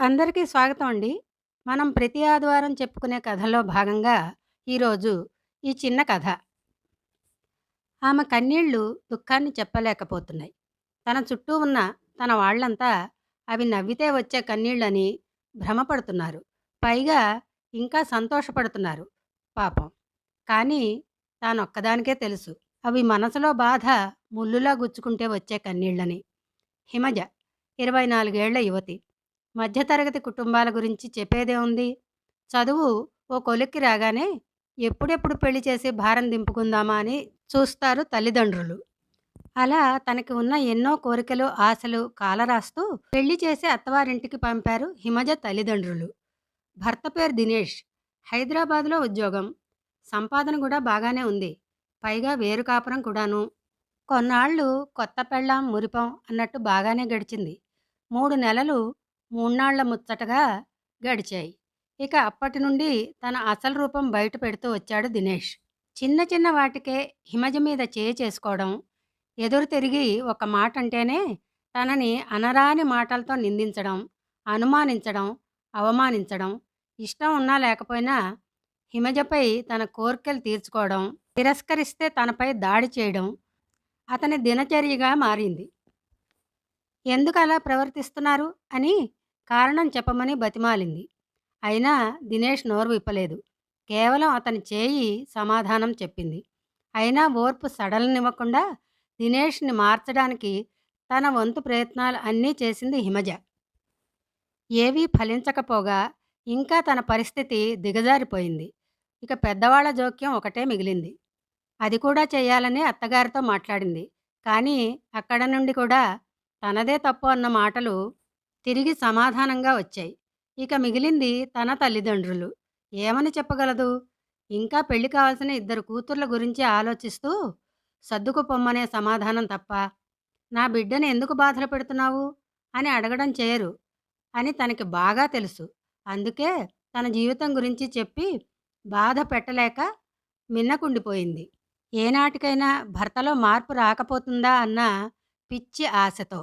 అందరికీ స్వాగతం అండి. మనం ప్రతి ఆదివారం చెప్పుకునే కథలో భాగంగా ఈరోజు ఈ చిన్న కథ. ఆమె కన్నీళ్ళు దుఃఖాన్ని చెప్పలేకపోతున్నాయి. తన చుట్టూ ఉన్న తన వాళ్ళంతా అవి నవ్వితే వచ్చే కన్నీళ్ళని భ్రమపడుతున్నారు. పైగా ఇంకా సంతోషపడుతున్నారు పాపం. కానీ తానొక్కదానికే తెలుసు. అవి మనసులో బాధ ముల్లులా గుచ్చుకుంటే వచ్చే కన్నీళ్ళని. హిమజ ఇరవై నాలుగేళ్ళ యువతి. మధ్యతరగతి కుటుంబాల గురించి చెప్పేదే ఉంది చదువు ఓ కొలిక్కి రాగానే ఎప్పుడెప్పుడు పెళ్ళి చేసి భారం దింపుకుందామా అని చూస్తారు తల్లిదండ్రులు. అలా తనకి ఉన్న ఎన్నో కోరికలు, ఆశలు కాలరాస్తూ పెళ్ళి చేసి అత్తవారింటికి పంపారు హిమజ తల్లిదండ్రులు. భర్త పేరు దినేష్. హైదరాబాద్‌లో ఉద్యోగం. సంపాదన కూడా బాగానే ఉంది. పైగా వేరు కాపురం కూడాను. కొన్నాళ్ళు కొత్త పెళ్ళాం మురిపం అన్నట్టు బాగానే గడిచింది. మూడు నెలలు మూన్నాళ్ళ ముచ్చటగా గడిచాయి. ఇక అప్పటి నుండి తన అసలు రూపం బయట పెడుతూ వచ్చాడు దినేష్. చిన్న చిన్న వాటికే హిమజ మీద చేయి చేసుకోవడం, ఎదురు తిరిగి ఒక మాట అంటేనే తనని అనరాని మాటలతో నిందించడం, అనుమానించడం, అవమానించడం, ఇష్టం ఉన్నా లేకపోయినా హిమజపై తన కోరికలు తీర్చుకోవడం, తిరస్కరిస్తే తనపై దాడి చేయడం అతని దినచర్యగా మారింది. ఎందుకలా ప్రవర్తిస్తున్నారు అని కారణం చెప్పమని బతిమాలింది. అయినా దినేష్ నోరు విప్పలేదు. కేవలం అతని చేయి సమాధానం చెప్పింది. అయినా ఓర్పు సడలనివ్వకుండా దినేష్‌ని మార్చడానికి తన వంతు ప్రయత్నాలు అన్నీ చేసింది హిమజ. ఏవీ ఫలించకపోగా ఇంకా తన పరిస్థితి దిగజారిపోయింది. ఇక పెద్దవాళ్ళ జోక్యం ఒకటే మిగిలింది. అది కూడా చేయాలని అత్తగారితో మాట్లాడింది. కానీ అక్కడ నుండి కూడా తనదే తప్పు అన్న మాటలు తిరిగి సమాధానంగా వచ్చాయి. ఇక మిగిలింది తన తల్లిదండ్రులు. ఏమని చెప్పగలదు? ఇంకా పెళ్ళి కావాల్సిన ఇద్దరు కూతుర్ల గురించి ఆలోచిస్తూ సర్దుకుపొమ్మనే సమాధానం తప్ప, నా బిడ్డని ఎందుకు బాధలు పెడుతున్నావు? అని అడగడం చేయరు అని తనకి బాగా తెలుసు. అందుకే తన జీవితం గురించి చెప్పి బాధ పెట్టలేక మిన్నకుండిపోయింది. ఏనాటికైనా భర్తలో మార్పు రాకపోతుందా అన్న పిచ్చి ఆశతో.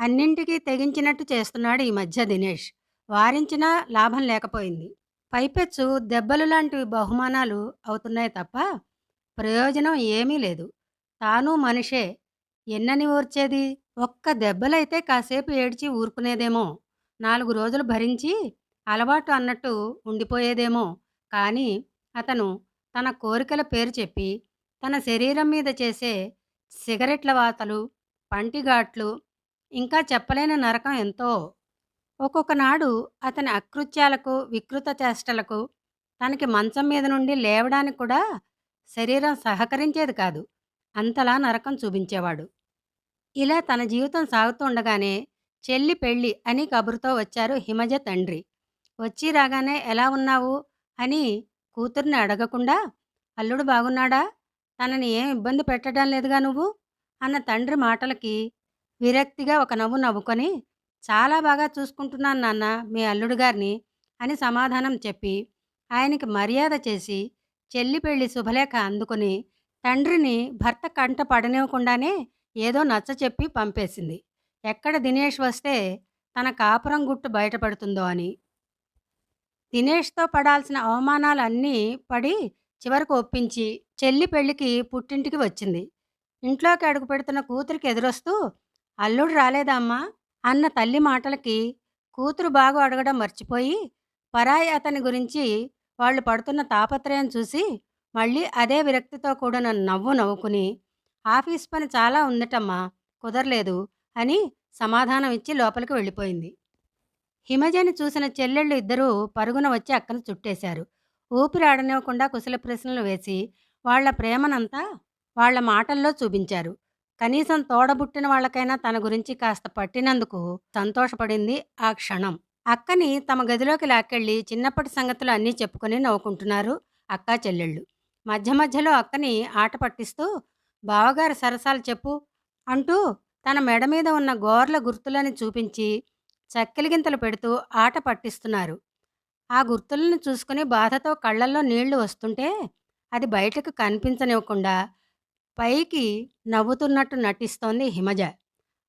అన్నింటికీ తెగించినట్టు చేస్తున్నాడు ఈ మధ్య దినేష్. వారించినా లాభం లేకపోయింది. పైపెచ్చు దెబ్బలు లాంటివి బహుమానాలు అవుతున్నాయి తప్ప ప్రయోజనం ఏమీ లేదు. తాను మనిషే. ఎన్నని ఓర్చేది? ఒక్క దెబ్బలైతే కాసేపు ఏడ్చి ఊరుకునేదేమో. నాలుగు రోజులు భరించి అలవాటు అన్నట్టు ఉండిపోయేదేమో. కానీ అతను తన కోరికల పేరు చెప్పి తన శరీరం మీద చేసే సిగరెట్ల వాతలు, పంటిఘాట్లు ఇంకా చెప్పలేని నరకం ఎంతో. ఒక్కొక్కనాడు అతని అకృత్యాలకు, వికృత చేష్టలకు తనకి మంచం మీద నుండి లేవడానికి కూడా శరీరం సహకరించేది కాదు. అంతలా నరకం చూపించేవాడు. ఇలా తన జీవితం సాగుతూండగానే చెల్లి పెళ్ళి అని కబురుతో వచ్చారు హిమజ తండ్రి. వచ్చి రాగానే ఎలా ఉన్నావు? అని కూతుర్ని అడగకుండా అల్లుడు బాగున్నాడా? తనని ఏం ఇబ్బంది పెట్టడం లేదుగా నువ్వు? అన్న తండ్రి మాటలకి విరక్తిగా ఒక నవ్వు నవ్వుకొని చాలా బాగా చూసుకుంటున్నాను నాన్న మీ అల్లుడు గారిని అని సమాధానం చెప్పి ఆయనకి మర్యాద చేసి చెల్లి పెళ్ళి శుభలేఖ అందుకుని తండ్రిని భర్త కంట పడనివ్వకుండానే ఏదో నచ్చచెప్పి పంపేసింది. ఎక్కడ దినేష్ వస్తే తన కాపురం గుట్టు బయటపడుతుందో అని. దినేష్‌తో పడాల్సిన అవమానాలన్నీ పడి చివరకు ఒప్పించి చెల్లి పెళ్ళికి పుట్టింటికి వచ్చింది. ఇంట్లోకి అడుగు పెడుతున్న కూతురికి ఎదురొస్తూ అల్లుడు రాలేదమ్మా అన్న తల్లి మాటలకి కూతురు బాగు అడగడం మర్చిపోయి పరాయి అతని గురించి వాళ్ళు పడుతున్న తాపత్రయం చూసి మళ్ళీ అదే విరక్తితో కూడిన నవ్వు నవ్వుకుని ఆఫీస్ పని చాలా ఉందటమ్మా కుదరలేదు అని సమాధానం ఇచ్చి లోపలికి వెళ్ళిపోయింది. హిమజని చూసిన చెల్లెళ్ళు ఇద్దరూ పరుగున వచ్చి అక్కను చుట్టేశారు. ఊపిరి ఆడనివ్వకుండా కుశల ప్రశ్నలు వేసి వాళ్ళ ప్రేమనంతా వాళ్ళ మాటల్లో చూపించారు. కనీసం తోడబుట్టిన వాళ్ళకైనా తన గురించి కాస్త పట్టినందుకు సంతోషపడింది ఆ క్షణం. అక్కని తమ గదిలోకి లాక్కెళ్ళి చిన్నప్పటి సంగతులు అన్నీ చెప్పుకొని నవ్వుకుంటున్నారు అక్కా చెల్లెళ్ళు. మధ్య మధ్యలో అక్కని ఆట పట్టిస్తూ బావగారి సరసాలు చెప్పు అంటూ తన మెడ మీద ఉన్న గోర్ల గుర్తులని చూపించి చక్కెలిగింతలు పెడుతూ ఆట పట్టిస్తున్నారు. ఆ గుర్తులను చూసుకుని బాధతో కళ్ళల్లో నీళ్ళు వస్తుంటే అది బయటకు కనిపించనివ్వకుండా పైకి నవ్వుతున్నట్టు నటిస్తోంది హిమజ.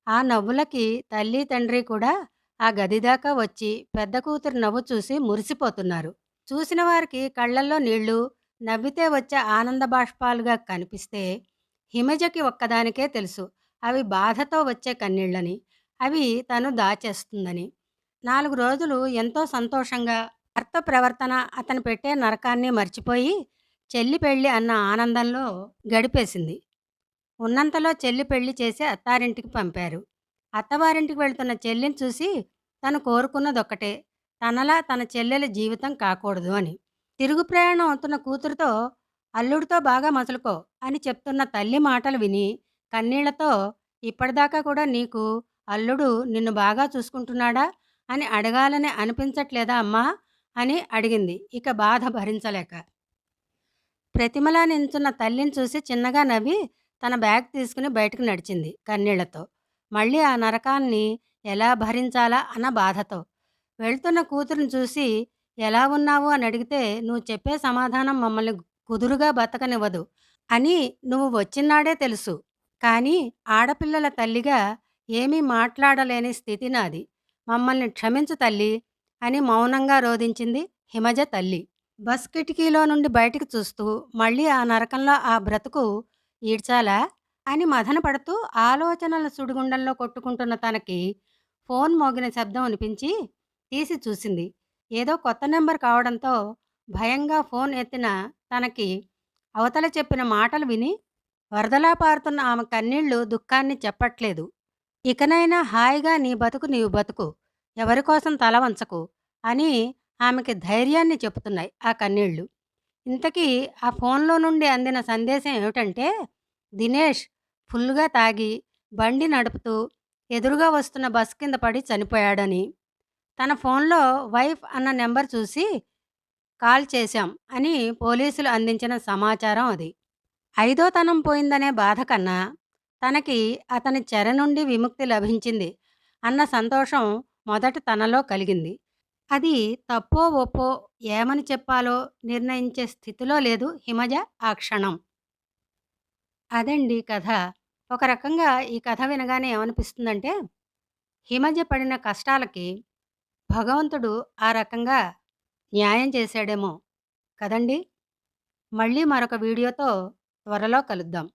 ఆ నవ్వులకి తల్లి, తండ్రి కూడా ఆ గది దాకా వచ్చి పెద్ద కూతురు నవ్వు చూసి మురిసిపోతున్నారు. చూసిన వారికి కళ్ళల్లో నీళ్ళు, నవ్వితే వచ్చే ఆనంద బాష్పాలుగా కనిపిస్తే హిమజకి ఒక్కదానికే తెలుసు అవి బాధతో వచ్చే కన్నీళ్ళని. అవి తను దాచేస్తుందని. నాలుగు రోజులు ఎంతో సంతోషంగా భర్త ప్రవర్తన, అతను పెట్టే నరకాన్ని మర్చిపోయి చెల్లి పెళ్ళి అన్న ఆనందంలో గడిపేసింది. ఉన్నంతలో చెల్లి పెళ్ళి చేసి అత్తారింటికి పంపారు. అత్తవారింటికి వెళ్తున్న చెల్లిని చూసి తను కోరుకున్నదొక్కటే తనలా తన చెల్లెల జీవితం కాకూడదు అని. తిరుగు ప్రయాణం అవుతున్న కూతురుతో అల్లుడితో బాగా మసులుకో అని చెప్తున్న తల్లి మాటలు విని కన్నీళ్ళతో ఇప్పటిదాకా కూడా నీకు అల్లుడు నిన్ను బాగా చూసుకుంటున్నాడా అని అడగాలని అనిపించట్లేదా అమ్మా అని అడిగింది ఇక బాధ భరించలేక. ప్రతిమలా నించున్న తల్లిని చూసి చిన్నగా నవ్వి తన బ్యాగ్ తీసుకుని బయటకు నడిచింది కన్నీళ్ళతో. మళ్ళీ ఆ నరకాన్ని ఎలా భరించాలా అన్న బాధతో. వెళ్తున్న కూతురుని చూసి ఎలా ఉన్నావు అని అడిగితే నువ్వు చెప్పే సమాధానం మమ్మల్ని కుదురుగా బతకనివ్వదు అని నువ్వు వచ్చినాడే తెలుసు. కానీ ఆడపిల్లల తల్లిగా ఏమీ మాట్లాడలేని స్థితి నాది. మమ్మల్ని క్షమించు తల్లి అని మౌనంగా రోధించింది హిమజ తల్లి. బస్ కిటికీలో నుండి బయటికి చూస్తూ మళ్ళీ ఆ నరకంలో ఆ బ్రతుకు ఈడ్చాలా అని మథనపడుతూ ఆలోచనల సుడిగుండంలో కొట్టుకుంటున్న తనకి ఫోన్ మోగిన శబ్దం అనిపించి తీసి చూసింది. ఏదో కొత్త నెంబర్ కావడంతో భయంగా ఫోన్ ఎత్తిన తనకి అవతల చెప్పిన మాటలు విని వరదలా పారుతున్న ఆమె కన్నీళ్ళు దుఃఖాన్ని చెప్పట్లేదు. ఇకనైనా హాయిగా నీ బతుకు నీవు బతుకు. ఎవరి కోసం తల వంచకు అని ఆమెకి ధైర్యాన్ని చెబుతున్నాయి ఆ కన్నీళ్ళు. ఇంతకీ ఆ ఫోన్లో నుండి అందిన సందేశం ఏమిటంటే దినేష్ ఫుల్గా తాగి బండి నడుపుతూ ఎదురుగా వస్తున్న బస్ కింద పడి చనిపోయాడని. తన ఫోన్లో వైఫ్ అన్న నెంబర్ చూసి కాల్ చేశాం అని పోలీసులు అందించిన సమాచారం అది. ఐదోతనం పోయిందనే బాధ కన్నా తనకి అతని చెర నుండి విముక్తి లభించింది అన్న సంతోషం మొదట తనలో కలిగింది. అది తప్పో ఒప్పో ఏమని చెప్పాలో నిర్ణయించే స్థితిలో లేదు హిమజ ఆ క్షణం. అదండీ కథ. ఒక రకంగా ఈ కథ వినగానే ఏమనిపిస్తుందంటే హిమజ పడిన కష్టాలకి భగవంతుడు ఆ రకంగా న్యాయం చేశాడేమో కదండీ! మళ్ళీ మరొక వీడియోతో త్వరలో కలుద్దాం.